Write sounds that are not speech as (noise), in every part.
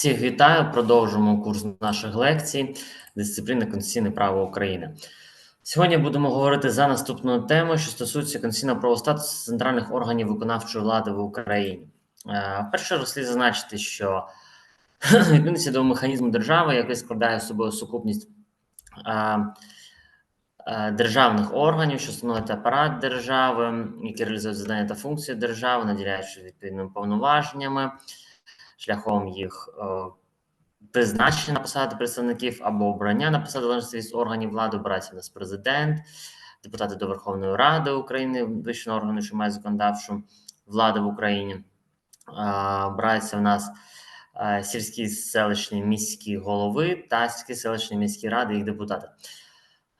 Всіх вітаю. Продовжуємо курс наших лекцій дисципліни Конституційне право України. Сьогодні будемо говорити за наступною темою, що стосується конституційного правового статусу центральних органів виконавчої влади в Україні. Е, Перше слід зазначити, що (clears throat) відповідності до механізму держави, який складає собою сукупність е, е, державних органів, що становить апарат держави, які реалізують завдання та функції держави, наділяючи відповідними повноваженнями шляхом їх е, призначення на посади представників або обрання на посади залежності від органів влади, обирається у нас президент, депутати до Верховної Ради України, вищого органу, що має законодавчу владу в Україні. Е, Обирається у нас е, сільські селищні міські голови та сільські селищні міські ради, їх депутати.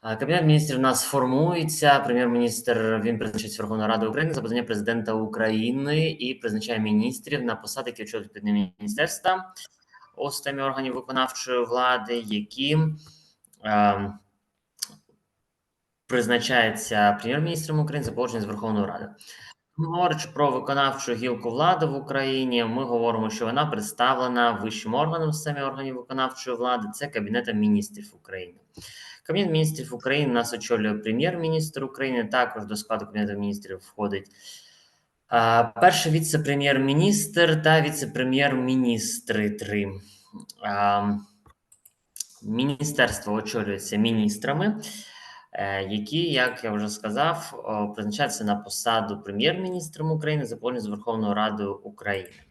Кабінет міністрів у нас формується. Прем'єр-міністр він призначається Верховної Ради України за поданням президента України і призначає міністрів на посади, які очолюють міністерства у системі органів виконавчої влади, які е, призначається прем'єр-міністром України за погодження з Верховною Радою. Говорячи про виконавчу гілку влади в Україні, ми говоримо, що вона представлена вищим органом системі органів виконавчої влади. Це Кабінетом міністрів України. Кабінет міністрів України нас очолює прем'єр-міністр України. Також до складу Кабінету міністрів входить перший віце-прем'єр-міністр та віце-прем'єр-міністри. Три міністерство очолюється міністрами, е, які, як я вже сказав, призначаються на посаду прем'єр-міністром України за з Верховною Радою України.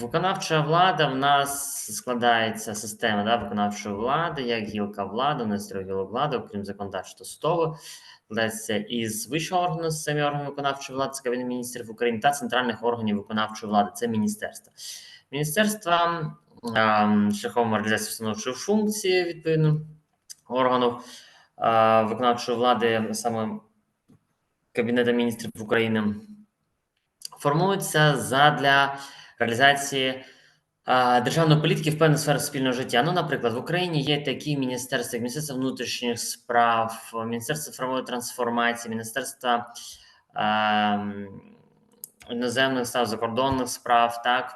Виконавча влада в нас складається система да, виконавчої влади, як гілка влади, у гілок влади, окрім законодавчого судового, складається із вищого органу системи органів виконавчої влади, це Кабінет міністрів України та центральних органів виконавчої влади, це міністерства. Міністерства ем, шляхом реалізації установчої функції відповідно органу е, виконавчої влади, саме Кабінету міністрів України, формуються задля реалізації державної політики в певних сферах спільного життя. Ну, наприклад, в Україні є такі міністерства, як Міністерство внутрішніх справ, Міністерство цифрової трансформації, Міністерство а, іноземних справ, закордонних справ, так,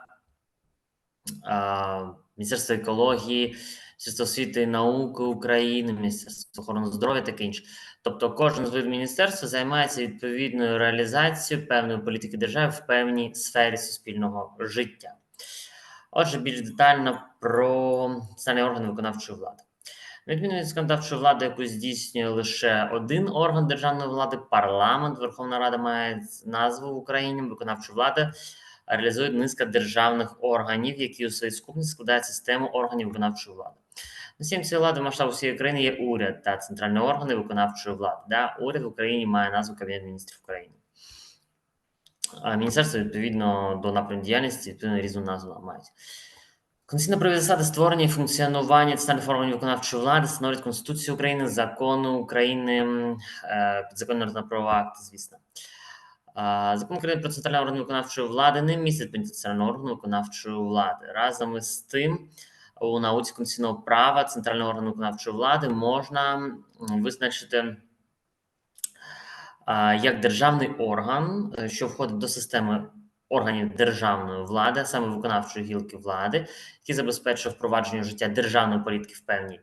а, Міністерство екології, Міністерство освіти і науки України, Міністерство охорони здоров'я таке інше. Тобто, кожен з видів міністерства займається відповідною реалізацією певної політики держави в певній сфері суспільного життя. Отже, більш детально про центральні органи виконавчої влади. Відміну від законодавчої влади, яку здійснює лише один орган державної влади, парламент, Верховна Рада має назву в Україні, виконавча влада реалізує низка державних органів, які у своїй скупності складають систему органів виконавчої влади. Носієм цієї влади масштабу всієї країни є уряд та центральні органи виконавчої влади. Да? Уряд в Україні має назву Кабінет міністрів України. Міністерство відповідно до напряму діяльності відповідно різну назву мають. Конституційно правові засади створення і функціонування центральних органів виконавчої влади становлять Конституцію України, закону України, е, підзаконні правові акти, звісно. Закон України про центральні органи виконавчої влади не містить центрального органу виконавчої влади. Разом із тим, у науці конституційного права центрального органу виконавчої влади можна визначити як державний орган, е, що входить до системи органів державної влади, а саме виконавчої гілки влади, які забезпечує впровадження життя державної політики в певній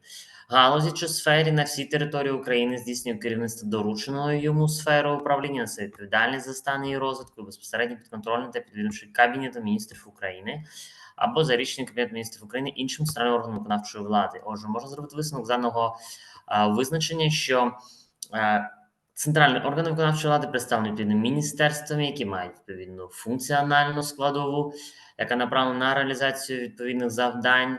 галузі чи сфері на всій території України здійснює керівництво дорученої йому сфери управління, несе відповідальність за стан її розвитку, безпосередньо підконтрольним та підвідомчий Кабінету міністрів України або за рішенням Кабінету міністрів України іншим центральним органом виконавчої влади. Отже, можна зробити висновок даного а, визначення, що а, центральні органи виконавчої влади представлені відповідними міністерствами, які мають відповідну функціональну складову, яка направлена на реалізацію відповідних завдань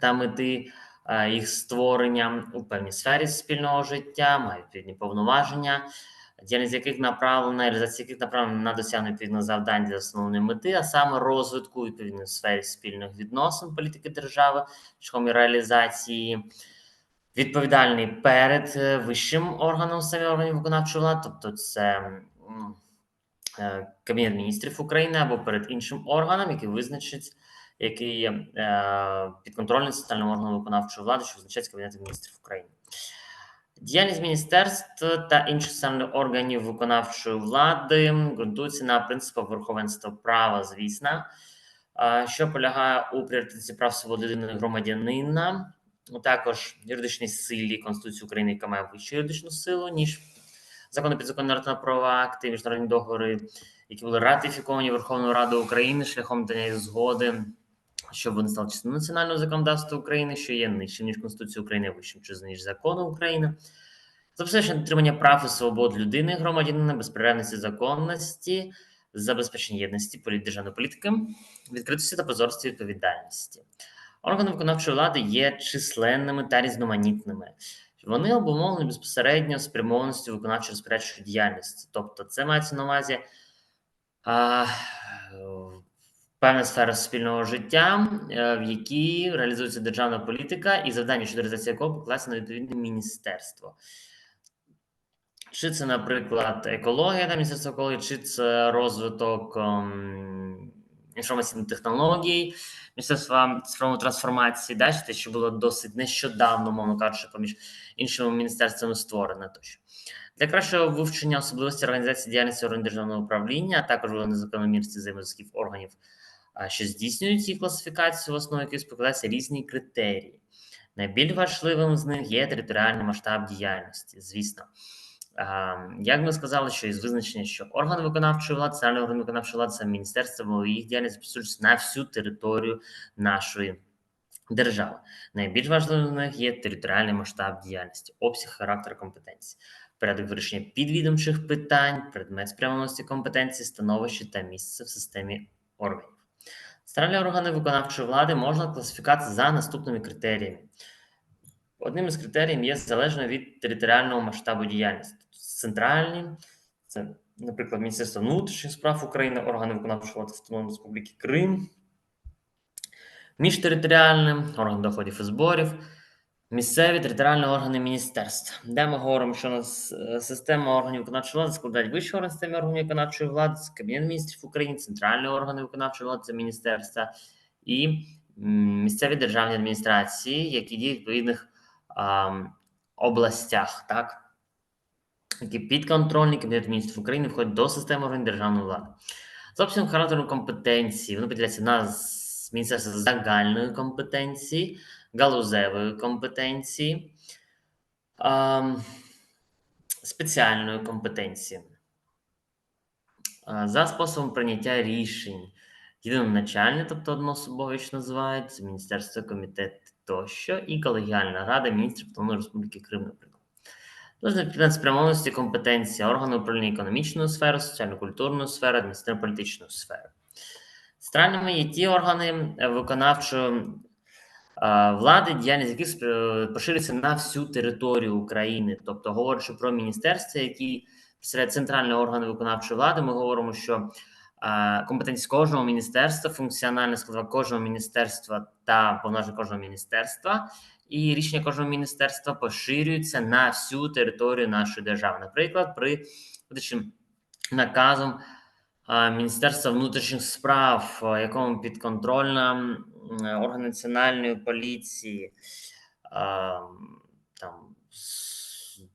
та мети а, їх створення у певній сфері спільного життя, мають відповідні повноваження діяльність яких направлена, реалізація яких направлена на досягнення відповідних завдань для основної мети, а саме розвитку відповідної сфері спільних відносин політики держави, шляхом реалізації, відповідальний перед е, вищим органом самі органів виконавчої влади, тобто це е, Кабінет міністрів України або перед іншим органом, який визначить. Який є е, підконтрольний центральним органом виконавчої влади, що визначається Кабінетом міністрів України. Діяльність міністерств та інших саме органів виконавчої влади ґрунтується на принципах верховенства права, звісно, що полягає у пріоритеті прав свободи людини громадянина, також юридичній силі Конституції України, яка має вищу юридичну силу, ніж закони підзаконні права акти, міжнародні договори, які були ратифіковані Верховною Радою України шляхом дання згоди, щоб вони стали частиною національного законодавства України, що є нижчим, ніж Конституція України, вищим чи ніж закону України. Забезпечення дотримання прав і свобод людини, громадянина, безперервності законності, забезпечення єдності державної політики, відкритості та прозорості відповідальності. Органи виконавчої влади є численними та різноманітними. Вони обумовлені безпосередньо спрямованістю виконавчої розпорядчої діяльності. Тобто, це мається на увазі а, певна сфера суспільного життя, е, в якій реалізується державна політика, і завдання щодо реалізації якого покладається на відповідне міністерство. Чи це, наприклад, екологія та міністерство екології, чи це розвиток ем, інформаційних технологій, Міністерства цифрової трансформації, да, те, що було досить нещодавно, мовно кажучи, поміж іншими міністерствами створено тощо. Для кращого вивчення особливості організації діяльності органів державного управління, а також виявлення закономірності взаємозв'язків органів, що здійснюють їх класифікацію, в основі яких спокладаються різні критерії. Найбільш важливим з них є територіальний масштаб діяльності, звісно. Як ми сказали, що із визначення, що органи виконавчої влади, центральний орган виконавчої влади, це міністерство, їх діяльність присутність на всю територію нашої держави. Найбільш важливим з них є територіальний масштаб діяльності, обсяг, характер компетенції, порядок вирішення підвідомчих питань, предмет спрямованості компетенції, становище та місце в системі органів. Центральні органи виконавчої влади можна класифікувати за наступними критеріями. Одним із критеріїв є залежно від територіального масштабу діяльності. Центральні, це, наприклад, Міністерство внутрішніх справ України, органи виконавчої влади Автономної Республіки Крим, міжтериторіальним, орган доходів і зборів, місцеві територіальні органи міністерств, де ми говоримо, що нас е, система органів виконавчої влади складають вищий орган системи органів виконавчої влади, Кабінет міністрів України, центральні органи виконавчої влади, це міністерства і місцеві державні адміністрації, які діють в відповідних а, областях, так? які підконтрольні Кабінету міністрів України входять до системи органів державної влади. За обсягом характеру компетенції, вони поділяються на міністерство загальної компетенції, галузевої компетенції, а, спеціальної компетенції. За способом прийняття рішень єдиноначальне, тобто одноособове, що називається, міністерство, комітет тощо, і колегіальна рада міністрів Автономної Республіки Крим, наприклад. Підтримати спрямованості компетенції органу управління економічною сферою, соціально-культурною сферою, адміністративно-політичною сферою. Центральними є ті органи е, виконавчої е, влади, діяльність яких е, поширюється на всю територію України. Тобто, говорячи про міністерства, які представляють центральні органи виконавчої влади, ми говоримо, що е, компетенція кожного міністерства, функціональна складова кожного міністерства та повноваження кожного міністерства і рішення кожного міністерства поширюються на всю територію нашої держави. Наприклад, при наказом Міністерства внутрішніх справ, якому підконтрольна м, орган національної поліції, там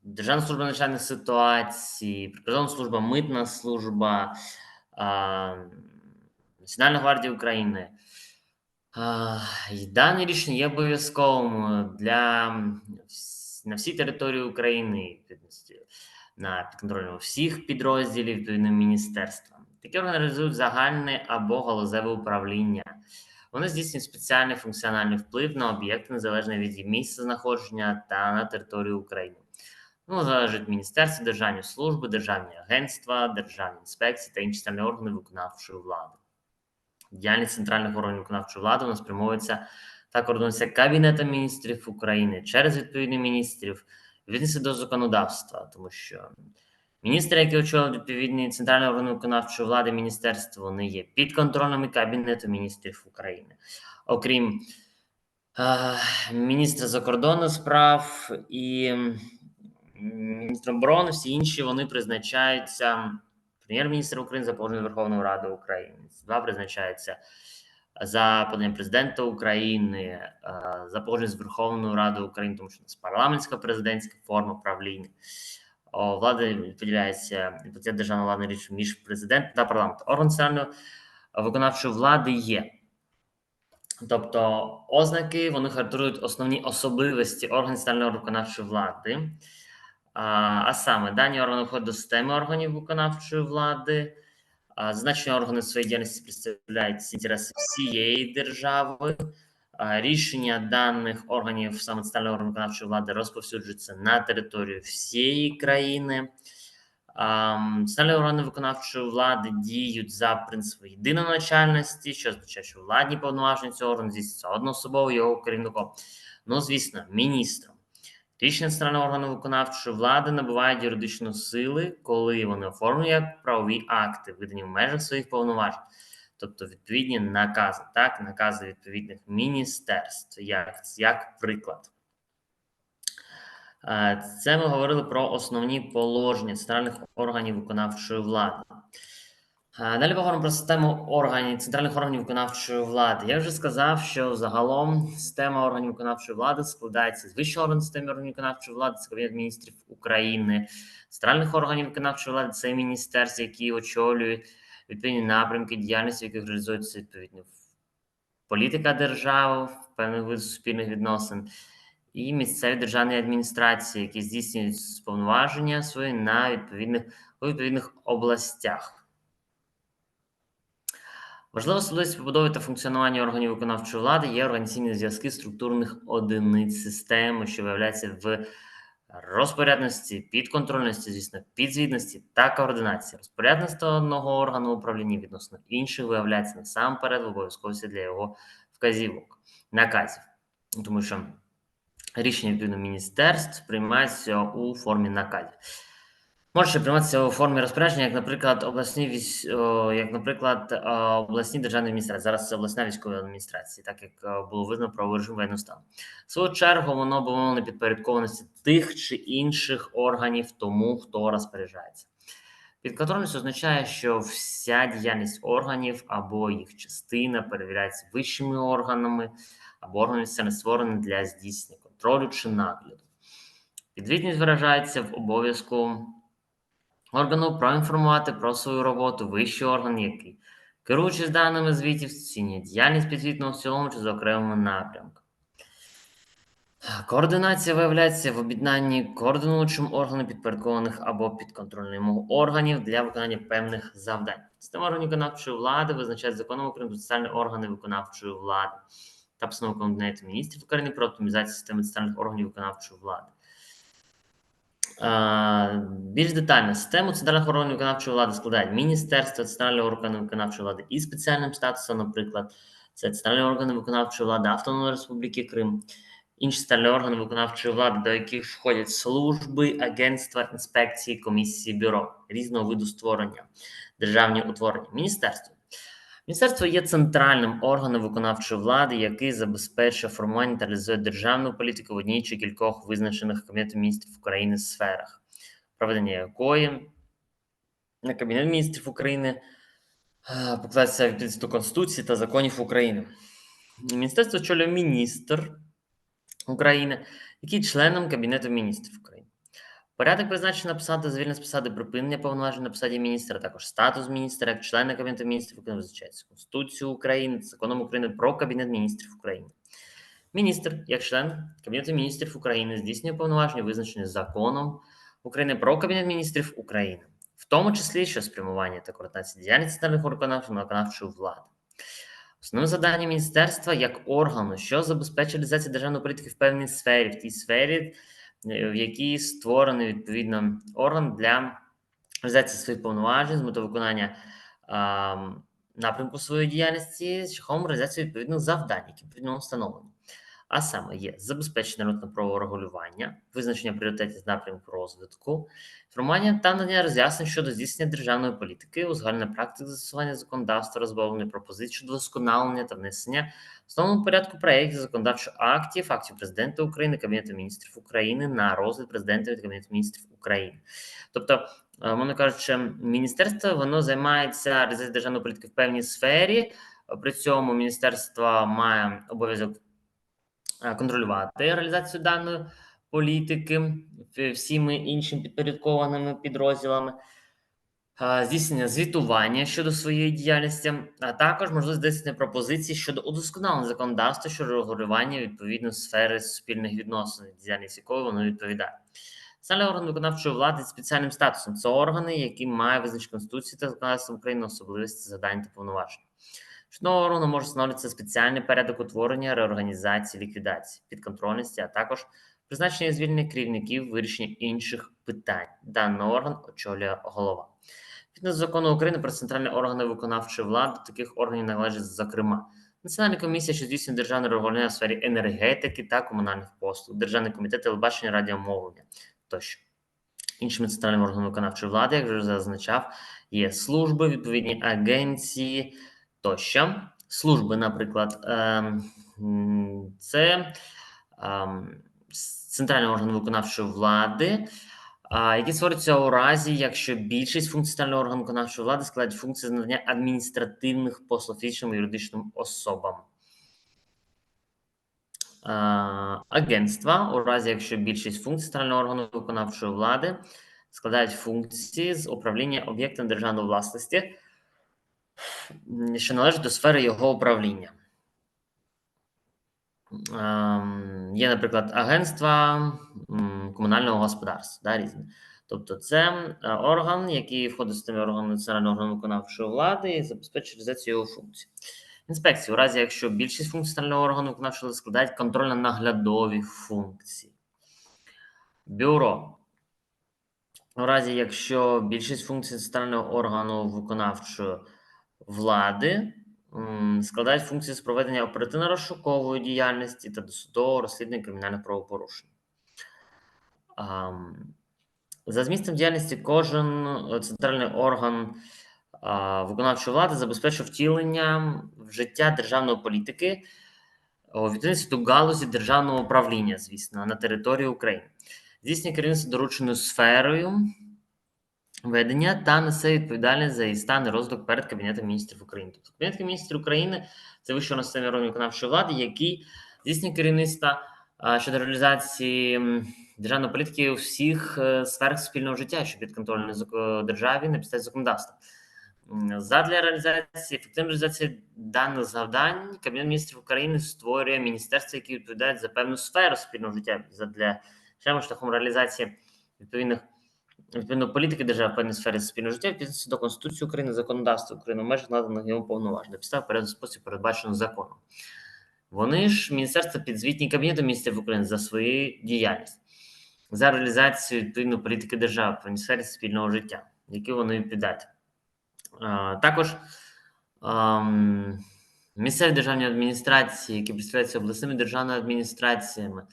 Державна служба надзвичайних ситуацій, прикордонна служба, митна служба, Національна гвардія України. І Дане рішення є обов'язковим для на всій території України, на підконтрольному всіх підрозділів відповідним міністерствам. Такі органи реалізують загальне або галузеве управління. Вони здійснюють спеціальний функціональний вплив на об'єкти незалежно від місця знаходження та на територію України. Ну, залежить міністерство, державні служби, державні агентства, державні інспекції та інші центральні органи виконавчої влади. Діяльність центральних органів виконавчої влади вона спрямовується та координується Кабінетом міністрів України через відповідних міністрів, відповідності до законодавства, тому що міністри, які очолюють відповідні центральні органи виконавчої влади, міністерства, вони є підконтрольними Кабінету міністрів України. Окрім е, міністра закордонних справ і міністра оборони, всі інші вони призначаються прем'єр-міністр України за положенням Верховної Ради України. Два призначаються за поданням президента України, е, за погодженням з Верховною Радою України, тому що у нас парламентська президентська форма правління. О, Влада відподіляється відповідає державна владна річ між президентом та парламентом. Орган центральної виконавчої влади є. Тобто ознаки вони характерують основні особливості органів центральної виконавчої влади. А, а саме дані органи входять до системи органів виконавчої влади. А, Зазначені органи своєї діяльності представляють інтереси всієї держави. Рішення даних органів саме центрального органу виконавчої влади розповсюджуються на територію всієї країни. Центральні органи виконавчої влади діють за принципом єдиноначальності, що означає, що владні повноваження цього органу здійснюються одноособово його керівником. Ну, звісно, міністром. Рішення центрального органу виконавчої влади набувають юридичної сили, коли вони оформлені як правові акти, видані в межах своїх повноважень, тобто відповідні накази, так, накази відповідних міністерств, як, як приклад. Е, Це ми говорили про основні положення центральних органів виконавчої влади. Е, Далі поговоримо про систему органів центральних органів виконавчої влади. Я вже сказав, що загалом система органів виконавчої влади складається з вищого органу системи органів виконавчої влади, це Кабінет міністрів України, центральних органів виконавчої влади це міністерства, які очолюють відповідні напрямки діяльності, в яких реалізується відповідно політика держави в певних видах суспільних відносин і місцеві державні адміністрації, які здійснюють повноваження свої на відповідних у відповідних областях. Важлива особливість побудови та функціонування органів виконавчої влади є організаційні зв'язки структурних одиниць системи, що виявляється в розпорядності, підконтрольності, звісно, підзвітності та координації. Розпорядності одного органу управління відносно інших виявляється насамперед в обов'язковості для його вказівок, наказів, тому що рішення відповідно міністерств приймаються у формі наказів. Може прийматися у формі розпорядження, як, наприклад, обласні військ... як, наприклад, е, обласні державні адміністрації. Зараз це обласна військова адміністрація, так як е, було видно про режим воєнного стану. В свою чергу воно на підпорядкованості тих чи інших органів тому, хто розпоряджається. Підконтрольність означає, що вся діяльність органів або їх частина перевіряється вищими органами, або органи не створені для здійснення контролю чи нагляду. Підвітність виражається в обов'язку органу проінформувати про свою роботу вищий орган, який, керуючись даними звітів, оцінює діяльність підзвітного в цілому чи за окремими напрямками. Координація виявляється в об'єднанні координуючим органів підпорядкованих або підконтрольних органів для виконання певних завдань. Система органів виконавчої влади визначає законом України соціальні органи виконавчої влади та постанову Кабінету міністрів України про оптимізацію системи соціальних органів виконавчої влади. Більш детально. Систему центральних органів виконавчої влади складають міністерство, центральні органи виконавчої влади із спеціальним статусом, наприклад, це центральні органи виконавчої влади Автономної Республіки Крим, інші центральні органи виконавчої влади, до яких входять служби, агентства, інспекції, комісії, бюро різного виду створення, державні утворення, міністерство. Міністерство є центральним органом виконавчої влади, який забезпечує формування та реалізує державну політику в одній чи кількох визначених Кабінетом міністрів України сферах, проведення якої на Кабінет міністрів України покладається відповідно до Конституції та законів України. Міністерство очолює міністр України, який членом Кабінету міністрів України. Порядок призначення на посади, звільнення з посади, припинення повноважень на посаді міністра, також статус міністра як члена Кабінету міністрів України визначається Конституцією України, законом України про Кабінет міністрів України. Міністр, як член Кабінету міністрів України, здійснює повноваження, визначені законом України про Кабінет міністрів України, в тому числі що спрямування та координація діяльності центральних органів виконавчої влади. Основне завдання міністерства як органу, що забезпечує реалізацію державної політики в певній сфері, в тій сфері, в якій створений відповідно орган для реалізації своїх повноважень з метою виконання а, напрямку своєї діяльності шляхом реалізації відповідних завдань, які відповідно встановлені. А саме є забезпечення народно-правового регулювання, визначення пріоритетів напрямку розвитку, формування та надання роз'яснень щодо здійснення державної політики, узгальнення практик застосування законодавства, розбавлення пропозицій щодо досконалення та внесення в основному порядку проєктів законодавчих актів, актів президента України, Кабінету міністрів України на розгляд президента від Кабінету міністрів України. Тобто, е, мовно кажучи, міністерство воно займається державної політики в певній сфері. При цьому міністерство має обов'язок контролювати реалізацію даної політики всіми іншими підпорядкованими підрозділами, е, здійснення звітування щодо своєї діяльності, а також можливість здійснення пропозицій щодо удосконалення законодавства щодо регулювання відповідної сфери суспільних відносин, діяльність якої воно відповідає. Центральний орган виконавчої влади з спеціальним статусом це органи, які мають визначені Конституції та законодавством України особливості завдань та повноважень. Щодо органу може встановлюватися спеціальний порядок утворення, реорганізації, ліквідації, підконтрольності, а також призначення звільнення керівників, вирішення інших питань. Даний орган очолює голова. До закону України про центральні органи виконавчої влади, таких органів належить, зокрема, Національна комісія, що здійснює державне регулювання в сфері енергетики та комунальних послуг, Державний комітет телебачення радіомовлення тощо. Іншими центральними органами виконавчої влади, як вже зазначав, є служби, відповідні агенції тощо. Служби, наприклад, ем, це ем, центральний орган виконавчої влади, а, які створюються у разі, якщо більшість функцій центрального органу виконавчої влади складають функції з надання адміністративних послуг фізичним і юридичним особам. Агентства, у разі якщо більшість функцій центрального органу виконавчої влади складають функції з управління об'єктом державної власності, що належить до сфери його управління. Ем, Є, наприклад, агентства комунального господарства, да, різні. Тобто, це е, орган, який входить в систему органу національного органу виконавчої влади і забезпечує реалізацію його функцій. Інспекції, у разі якщо більшість функцій центрального органу виконавчої влади складають контрольно-наглядові функції. Бюро. У разі якщо більшість функцій центрального органу виконавчої влади складають функції з проведення оперативно-розшукової діяльності та досудового розслідування кримінальних правопорушень. За змістом діяльності кожен е, центральний орган виконавчої влади забезпечує втілення в життя державної політики у відповідності до галузі державного управління, звісно, на території України. Здійснює керівництво дорученою сферою ведення та несе відповідальність за її стан і розвиток перед Кабінетом міністрів України. Тобто Кабінет міністрів України це вищий системі органів виконавчої влади, який здійснює керівництво щодо реалізації державної політики у всіх е, сферах спільного життя, що підконтрольні зак- державі на підставі законодавства. Задля реалізації ефективної реалізації даних завдань Кабінет міністрів України створює міністерства, які відповідають за певну сферу спільного життя задля шляхом реалізації відповідних відповідно політики держави в певній сфері спільного життя відповідно до Конституції України, законодавства України в межах наданих йому повноважень на підставі порядку спосіб передбачено законом. Вони ж міністерства підзвітні Кабінету міністрів України за свою діяльність за реалізацію відповідної політики держави в сфері спільного життя, які вони відповідають. Також ам, місцеві державні адміністрації, які представляються обласними державними адміністраціями,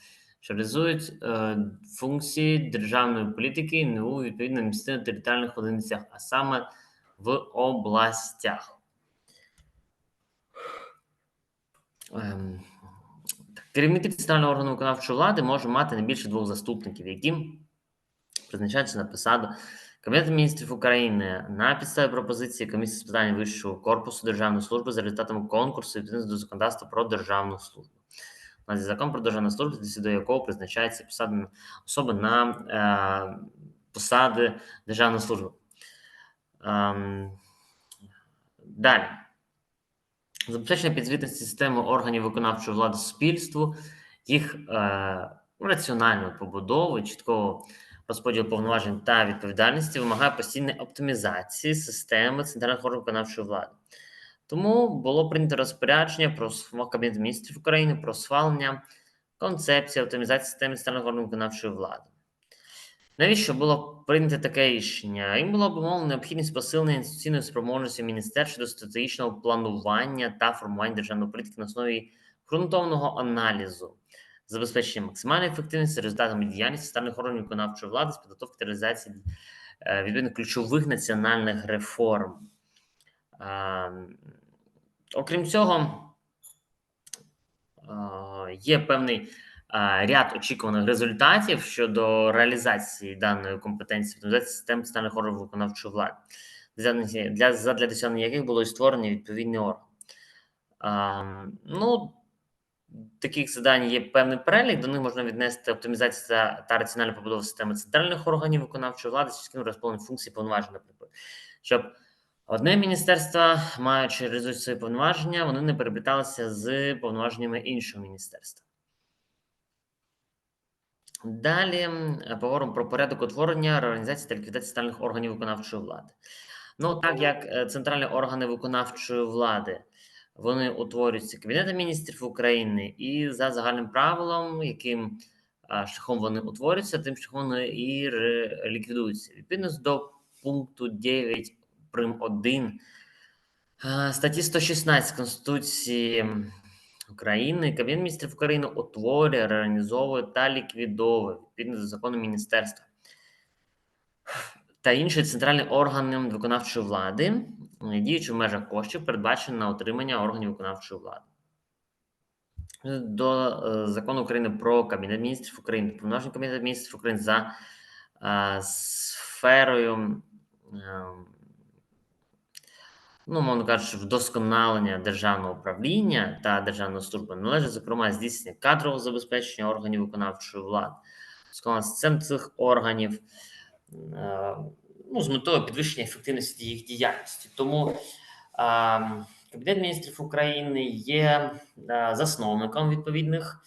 що реалізують е, функції державної політики не у відповідно адміністративно-територіальних одиницях, а саме в областях. Ем, Керівники центрального органу виконавчої влади можуть мати не більше двох заступників, які призначаються на посаду Кабінету міністрів України на підставі пропозиції комісії з питань вищого корпусу державної служби за результатами конкурсу відповідно до законодавства про державну службу. У нас закон про державну службу, до якого призначається посади особи на е, посади державної служби. Ем, далі. Забезпечення підзвітності системи органів виконавчої влади суспільству, їх е, раціональної побудови, чіткого розподілу повноважень та відповідальності вимагає постійної оптимізації системи центральних органів виконавчої влади. Тому було прийнято розпорядження про Кабінет міністрів України про схвалення концепції оптимізації системи центральних органів виконавчої влади. Навіщо було прийнято таке рішення? Їм було обумовлено необхідність посилення інституційної спроможності міністерств щодо стратегічного планування та формування державної політики на основі ґрунтовного аналізу, забезпечення максимальної ефективності результатами діяльності центральних органів виконавчої влади з підготовки та реалізації е, відповідно ключових національних реформ. Е, Окрім цього, е, є певний е, ряд очікуваних результатів щодо реалізації даної компетенції оптимізації систем центральних органів виконавчої влади, для, для, задля досягнення яких було і створені відповідний орган. Ну, таких завдань є певний перелік. До них можна віднести оптимізація та раціональна побудова системи центральних органів виконавчої влади, з яким розповнені функції повноважень, наприклад, щоб одне міністерство, маючи реалізуючи свої повноваження, вони не перепліталися з повноваженнями іншого міністерства. Далі поговоримо про порядок утворення, реорганізації та ліквідації центральних органів виконавчої влади. Ну, так як е, центральні органи виконавчої влади вони утворюються Кабінетом міністрів України, і за загальним правилом, яким шляхом вони утворюються, тим шляхом вони і ліквідуються. Відповідно до пункту 9 прим 1 е, статті 116 Конституції України, Кабінет міністрів України утворює, реорганізовує та ліквідовує відповідно до закону міністерства та інші центральні органи виконавчої влади, е, діючи в межах коштів, передбачені на отримання органів виконавчої влади. До е, закону України про Кабінет міністрів України, повноваження Кабінету міністрів України за сферою, е, ну, мовно кажучи, вдосконалення державного управління та державної служби належить, зокрема, здійснення кадрового забезпечення органів виконавчої влади, систем цих органів, е, ну, з метою підвищення ефективності їх діяльності. Тому е, Кабінет міністрів України є е, засновником відповідних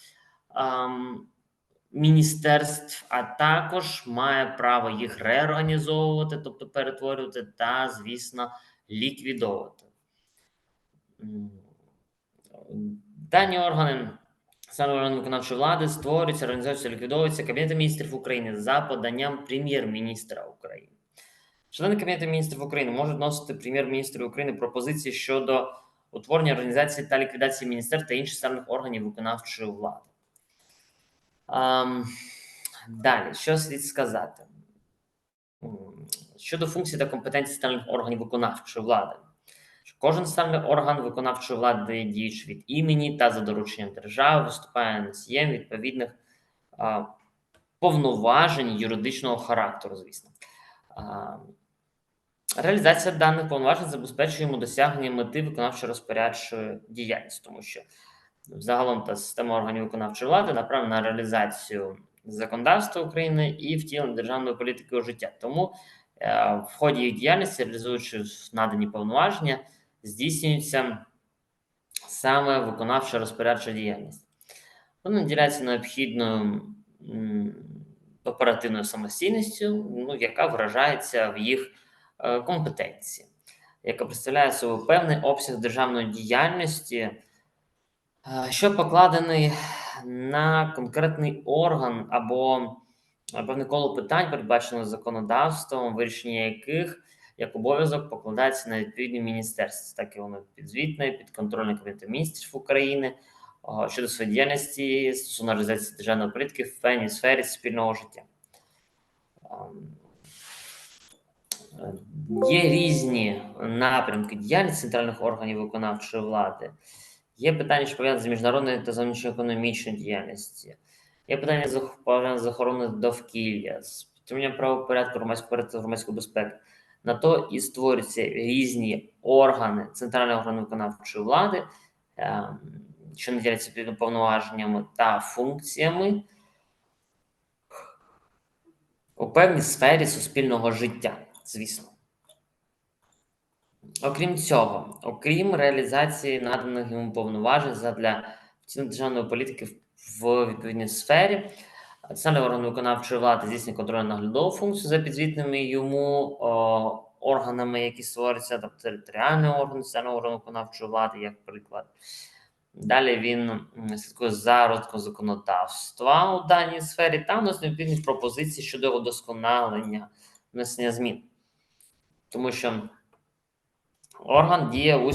міністерств, а також має право їх реорганізовувати, тобто перетворювати, та, звісно, ліквідовувати. Дані органи саме органи виконавчої влади створюються, організуються, ліквідовуються Кабінетом міністрів України за поданням прем'єр-міністра України. Члени Кабінету міністрів України можуть вносити прем'єр-міністру України пропозиції щодо утворення організації та ліквідації міністерств та інших центральних органів виконавчої влади. Ам, далі, що слід сказати? Щодо функцій та компетенцій центральних органів виконавчої влади. Кожен центральний орган виконавчої влади, діючи від імені та за дорученням держави, виступає носієм відповідних а, повноважень юридичного характеру, звісно. А, Реалізація даних повноважень забезпечує досягнення мети виконавчо-розпорядчої діяльності, тому що загалом та система органів виконавчої влади направлена на реалізацію законодавства України і втілення державної політики у життя. Тому в ході їх діяльності, реалізуючи надані повноваження, здійснюється саме виконавча розпорядча діяльність. Вони наділяються необхідною оперативною самостійністю, ну, яка виражається в їх е, компетенції, яка представляє собою певний обсяг державної діяльності, е, що покладений на конкретний орган або е, певне коло питань, передбачено законодавством, вирішення яких як обов'язок покладається на відповідні міністерства, так і воно підзвітне, підконтрольне Кабінету міністрів України щодо своєї діяльності стосовно реалізації державної політики в певній сфері спільного життя. Е, Є різні напрямки діяльності центральних органів виконавчої влади. Є питання, що пов'язані з міжнародною та зовнішньоекономічною діяльністю. Є питання зах- з охороною довкілля, з підтриманням правопорядку, громадської безпеки. На то і створюються різні органи, центральні органи виконавчої влади, ем, що наділяться відповідно повноваженнями та функціями у певній сфері суспільного життя, звісно. Окрім цього, окрім реалізації наданих йому повноважень задля втілення державної політики в- в відповідній сфері, Центральний орган виконавчої влади здійснює контрольно-наглядову функцію за підзвітними йому о, органами, які створюються, тобто територіальний орган центрального органу виконавчої влади, як приклад. Далі він слідкує за розвитком законодавства у даній сфері та вносить необхідні пропозиції щодо його досконалення, внесення змін. Тому що орган діє в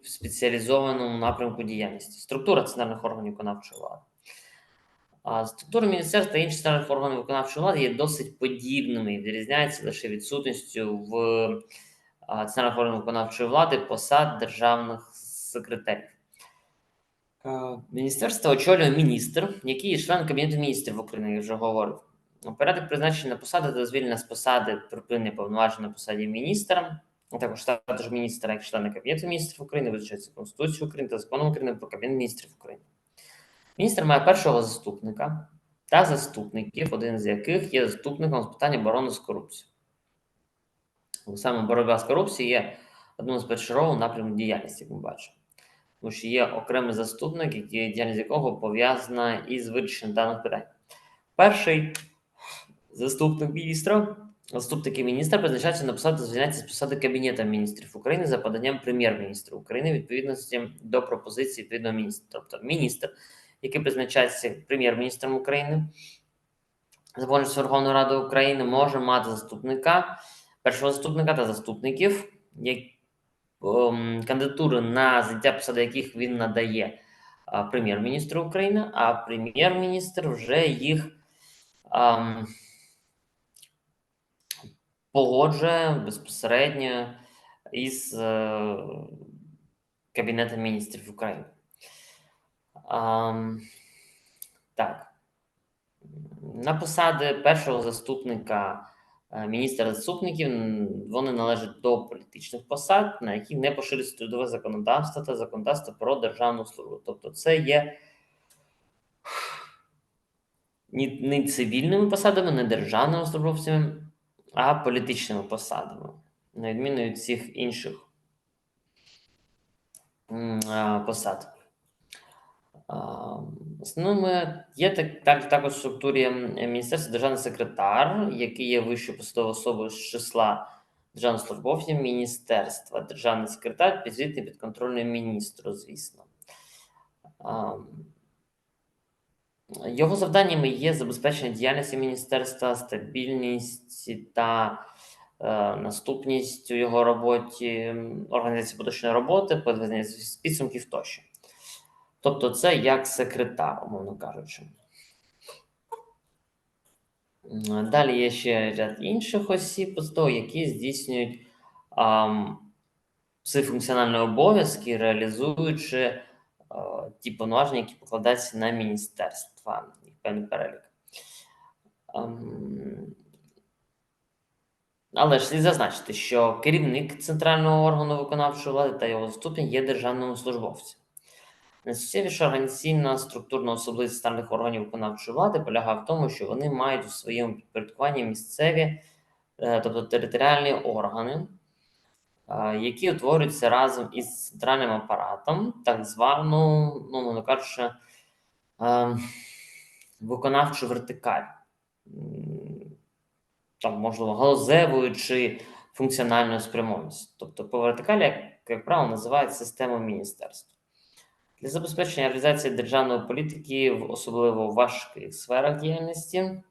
вузькій спеціалізованому напрямку діяльності. Структура центральних органів виконавчої влади. А структура міністерств та інших центральних органів виконавчої влади є досить подібними і відрізняються лише відсутністю в центральних органів виконавчої влади посад державних секретарів. Е, Міністерство очолює міністр, який є членом Кабінету міністрів України, я вже говорив. Порядок призначення посади та звільнення з посади припинення повноважень на посаді міністра а також статус міністра як члена Кабінету міністрів України, визначається Конституцією України та законом України про Кабінет міністрів України. Міністр має першого заступника та заступників, один з яких є заступником з питань оборони з корупцією. Саме боротьба з корупцією є одним з першого напряму діяльності, як ми бачимо. Тому що є окремий заступник, який діяльність якого пов'язана із вирішенням даних питань. Перший заступник міністра, заступники міністра призначаються на посаду звільняються з посади Кабінету міністрів України за поданням прем'єр-міністра України відповідності до пропозиції відповідного міністра. Тобто міністр, який призначається прем'єр-міністром України, за Верховної Ради України, може мати заступника, першого заступника та заступників, які ем, кандидатури на заняття посади яких він надає прем'єр-міністру України, а прем'єр-міністр вже їх ем, погоджує безпосередньо із е, Кабінетом міністрів України. Так. На посади першого заступника е, міністра заступників вони належать до політичних посад, на які не поширюється трудове законодавство та законодавство про державну службу. Тобто, це є не цивільними посадами, не державними службовцями, а політичними посадами, на відміну від всіх інших посад. Основними є так, так, також в структурі міністерства державний секретар, який є вищою посадовою особою з числа державних службовців міністерства, державний секретар підзвітний підконтрольний міністру, звісно. Його завданнями є забезпечення діяльності міністерства, стабільність та е, наступність у його роботі, м, організація поточної роботи, підведення з- підсумків тощо. Тобто, це як секретар, умовно кажучи. Далі є ще ряд інших осіб, посадових, які здійснюють свої функціональні обов'язки, реалізуючи ті повноваження, які покладаються на міністерства, їх певний перелік. Ем, Але ж слід зазначити, що керівник центрального органу виконавчої влади та його заступник є державними службовцями. Найсуттєвіша організаційна структурна особливість центральних органів виконавчої влади полягає в тому, що вони мають у своєму підпорядкуванні місцеві, е, тобто територіальні органи, е, які утворюються разом із центральним апаратом, так звану, ну, мовно кажучи, е, виконавчу вертикаль. Там, можливо, галузевою чи функціональною спрямованістю. Тобто, по вертикалі, як, як правило, називають систему міністерств. Для забезпечення реалізації державної політики в особливо важких сферах діяльності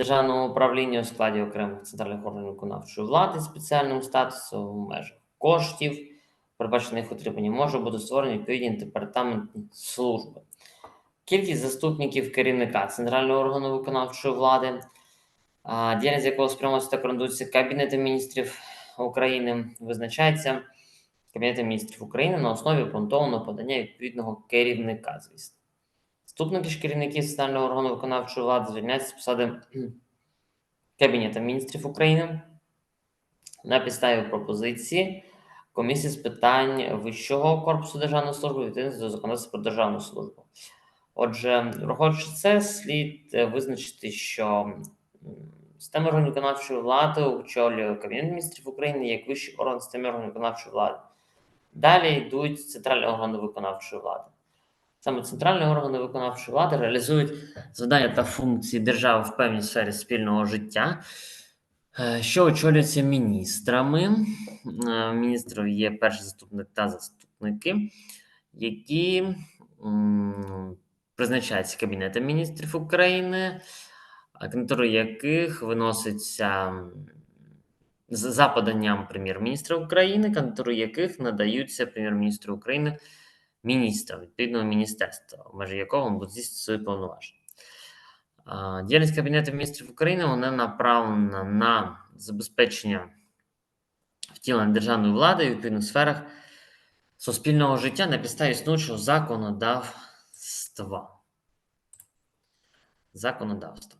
державного управління у складі окремих центральних органів виконавчої влади спеціальним статусом в межах коштів, передбачених отримання, може бути створені відповідні департаментні служби. Кількість заступників керівника центрального органу виконавчої влади, діяльність якого спрямується та координується Кабінетом міністрів України, визначається Кабінетом міністрів України на основі обґрунтованого подання відповідного керівника, звісно. Заступники ж керівників центрального органу виконавчої влади звільняються з посади (clears throat) Кабінету міністрів України на підставі пропозиції комісії з питань Вищого корпусу державної служби відповідно до законодавства про державну службу. Отже, враховуючи це, слід е, визначити, що система органів виконавчої влади очолює Кабінет міністрів України як вищий орган системи органів виконавчої влади. Далі йдуть центральні органи виконавчої влади. Саме центральні органи виконавчої влади реалізують завдання та функції держави в певній сфері спільного життя, е, що очолюється міністрами. Е, Міністрів є перший заступник та заступники, які призначаються Кабінетом міністрів України, кандидатури яких виноситься за поданням прем'єр-міністра України, кандидатури яких надаються прем'єр-міністру України міністром відповідного міністерства, в межі якого він буде здійснювати свої повноваження. Діяльність Кабінету міністрів України вона направлена на забезпечення втілення державної влади у відповідних сферах суспільного життя на підставі існуючого законодавства. Законодавства.